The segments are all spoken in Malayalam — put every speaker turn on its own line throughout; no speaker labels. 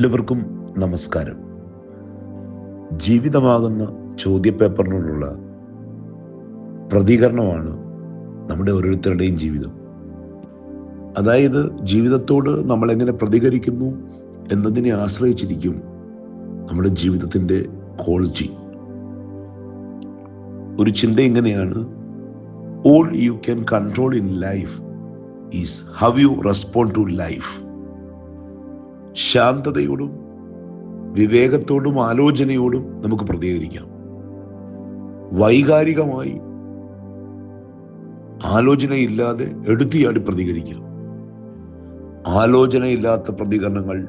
എല്ലാവർക്കും നമസ്കാരം. ജീവിതമാകുന്ന ചോദ്യപേപ്പറിനോടുള്ള പ്രതികരണമാണ് നമ്മുടെ ഓരോരുത്തരുടെയും ജീവിതം. അതായത് ജീവിതത്തോട് നമ്മൾ എങ്ങനെ പ്രതികരിക്കുന്നു എന്നതിനെ ആശ്രയിച്ചിരിക്കും നമ്മുടെ ജീവിതത്തിന്റെ ക്വാളിറ്റി ഒരു ചിന്ത ഇങ്ങനെയാണ്. All you can control in life is how you respond to life ശാന്തതയോടും വിവേകത്തോടും ആലോചനയോടും നമുക്ക് പ്രതികരിക്കാം. വൈകാരികമായി ആലോചനയില്ലാതെ എടുത്തിയാടി പ്രതികരിക്കാം. ആലോചനയില്ലാത്ത പ്രതികരണങ്ങൾ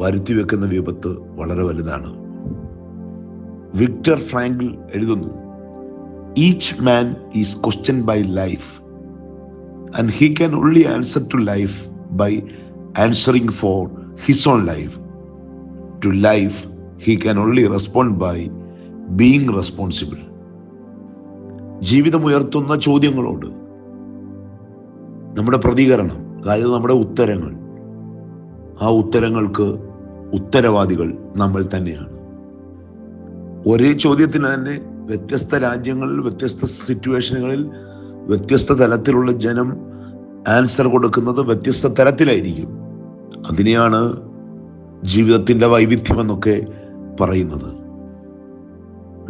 വരുത്തിവെക്കുന്ന വിപത്ത് വളരെ വലുതാണ്. വിക്ടർ ഫ്രാങ്കിൾ എഴുതുന്നു each man is question by life and he can only answer to life by answering for his own life. To life, he can only respond by being responsible ജീവിതം ഉയർത്തുന്ന ചോദ്യങ്ങളോട് നമ്മുടെ പ്രതികരണം അതായത് നമ്മുടെ ഉത്തരങ്ങൾ ആ ഉത്തരങ്ങൾക്ക് ഉത്തരവാദികൾ നമ്മൾ തന്നെയാണ് ഒരേ ചോദ്യത്തിന് തന്നെ വ്യത്യസ്ത രാജ്യങ്ങളിൽ വ്യത്യസ്ത സിറ്റുവേഷനുകളിൽ വ്യത്യസ്ത തലത്തിലുള്ള ജനം ആൻസർ കൊടുക്കുന്നത് വ്യത്യസ്ത തരത്തിലായിരിക്കും അതിനെയാണ് ജീവിതത്തിന്റെ വൈവിധ്യം എന്നൊക്കെ പറയുന്നത്.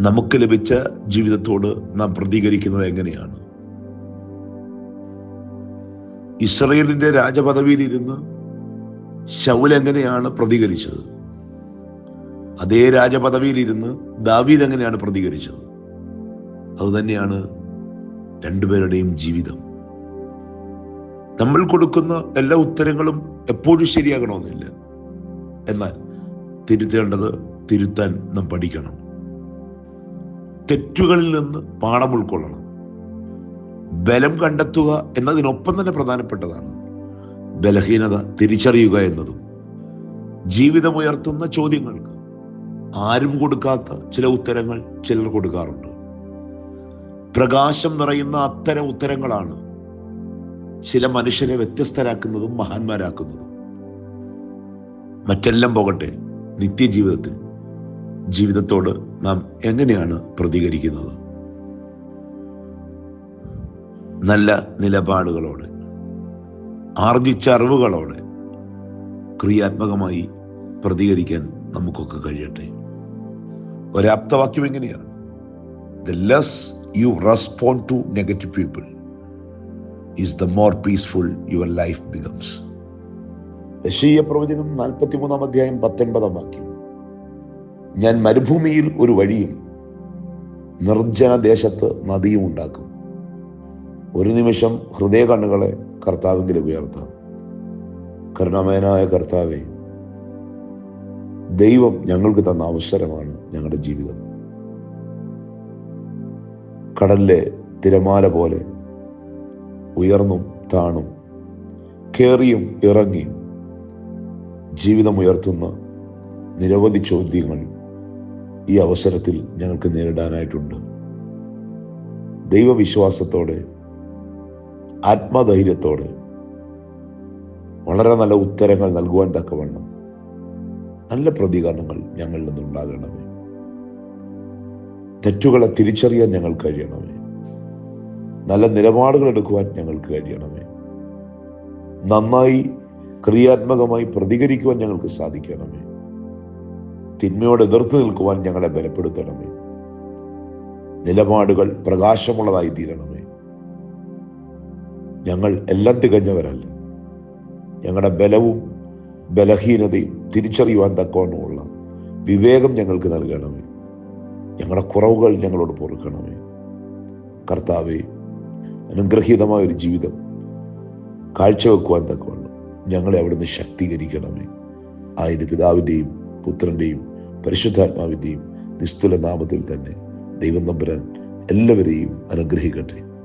നമുക്ക് ലഭിച്ച ജീവിതത്തോട് നാം പ്രതികരിക്കുന്നത് എങ്ങനെയാണ്? ഇസ്രയേലിന്റെ രാജപദവിയിലിരുന്ന് ശൗൽ എങ്ങനെയാണ് പ്രതികരിച്ചത്? അതേ രാജപദവിയിലിരുന്ന് ദാവീദ് എങ്ങനെയാണ് പ്രതികരിച്ചത്? അതുതന്നെയാണ് രണ്ടുപേരുടെയും ജീവിതം. നമ്മൾ കൊടുക്കുന്ന എല്ലാ ഉത്തരങ്ങളും എപ്പോഴും ശരിയാകണമെന്നില്ല. എന്നാൽ തിരുത്തേണ്ടത് തിരുത്താൻ നാം പഠിക്കണം. തെറ്റുകളിൽ നിന്ന് പാഠം ഉൾക്കൊള്ളണം. ബലം കണ്ടെത്തുക എന്നതിനൊപ്പം തന്നെ പ്രധാനപ്പെട്ടതാണ് ബലഹീനത തിരിച്ചറിയുക എന്നതും. ജീവിതമുയർത്തുന്ന ചോദ്യങ്ങൾക്ക് ആരും കൊടുക്കാത്ത ചില ഉത്തരങ്ങൾ ചിലർ കൊടുക്കാറുണ്ട്. പ്രകാശം നിറയുന്ന അത്തരം ഉത്തരങ്ങളാണ് ചില മനുഷ്യരെ വ്യത്യസ്തരാക്കുന്നതും മഹാന്മാരാക്കുന്നതും. മറ്റെല്ലാം പോകട്ടെ നിത്യജീവിതത്തിൽ. ജീവിതത്തോട് നാം എങ്ങനെയാണ് പ്രതികരിക്കുന്നത്? നല്ല നിലപാടുകളോടെ ആർജിച്ച അറിവുകളോടെ ക്രിയാത്മകമായി പ്രതികരിക്കാൻ നമുക്കൊക്കെ കഴിയട്ടെ. ഒരാപ്തവാക്യം എങ്ങനെയാണ്? The less you respond to negative people is the more peaceful your life becomes യശീയ പ്രവചനം നാൽപ്പത്തിമൂന്നാം അധ്യായം പത്തൊൻപതാം വാക്യം. ഞാൻ മരുഭൂമിയിൽ ഒരു വഴിയും നിർജന ദേശത്ത് നദിയും ഉണ്ടാക്കും. ഒരു നിമിഷം ഹൃദയ കണ്ണുകളെ കർത്താവെങ്കിലും ഉയർത്താം. കരുണാമയനായ കർത്താവെ ദൈവം ഞങ്ങൾക്ക് തന്ന അവസരമാണ് ഞങ്ങളുടെ ജീവിതം. കടലിലെ തിരമാല പോലെ ഉയർന്നും താണും കേറിയും ഇറങ്ങിയും ജീവിതം ഉയർത്തുന്ന നിരവധി ചോദ്യങ്ങൾ ഈ അവസരത്തിൽ ഞങ്ങൾക്ക് നേരിടാനായിട്ടുണ്ട്. ദൈവവിശ്വാസത്തോടെ ആത്മധൈര്യത്തോടെ വളരെ നല്ല ഉത്തരങ്ങൾ നൽകുവാൻ തക്കവണ്ണം നല്ല പ്രതികരണങ്ങൾ ഞങ്ങളിൽ നിന്നുണ്ടാകണമേ. തെറ്റുകളെ തിരിച്ചറിയാൻ ഞങ്ങൾ കഴിയണമേ. നല്ല നിലപാടുകൾ എടുക്കുവാൻ ഞങ്ങൾക്ക് കഴിയണമേ. നന്നായി ക്രിയാത്മകമായി പ്രതികരിക്കുവാൻ ഞങ്ങൾക്ക് സാധിക്കണമേ. തിന്മയോട് എതിർത്ത് നിൽക്കുവാൻ ഞങ്ങളെ ബലപ്പെടുത്തണമേ. നിലപാടുകൾ പ്രകാശമുള്ളതായി തീരണമേ. ഞങ്ങൾ എല്ലാം തികഞ്ഞവരല്ല. ഞങ്ങളുടെ ബലവും ബലഹീനതയും തിരിച്ചറിയുവാൻ തക്കവണ്ണമുള്ള വിവേകം ഞങ്ങൾക്ക് നൽകണമേ. ഞങ്ങളുടെ കുറവുകൾ ഞങ്ങളോട് പൊറുക്കണമേ. കർത്താവെ അനുഗ്രഹീതമായ ഒരു ജീവിതം കാഴ്ചവെക്കുവാൻ തക്കവണ്ണം ഞങ്ങളെ അവിടുന്ന് ശക്തീകരിക്കണമേ. ആയത് പിതാവിന്റെയും പുത്രന്റെയും പരിശുദ്ധാത്മാവിന്റെയും നിസ്തുല നാമത്തിൽ തന്നെ ദൈവം നമ്പുരാൻ എല്ലാവരെയും അനുഗ്രഹിക്കട്ടെ.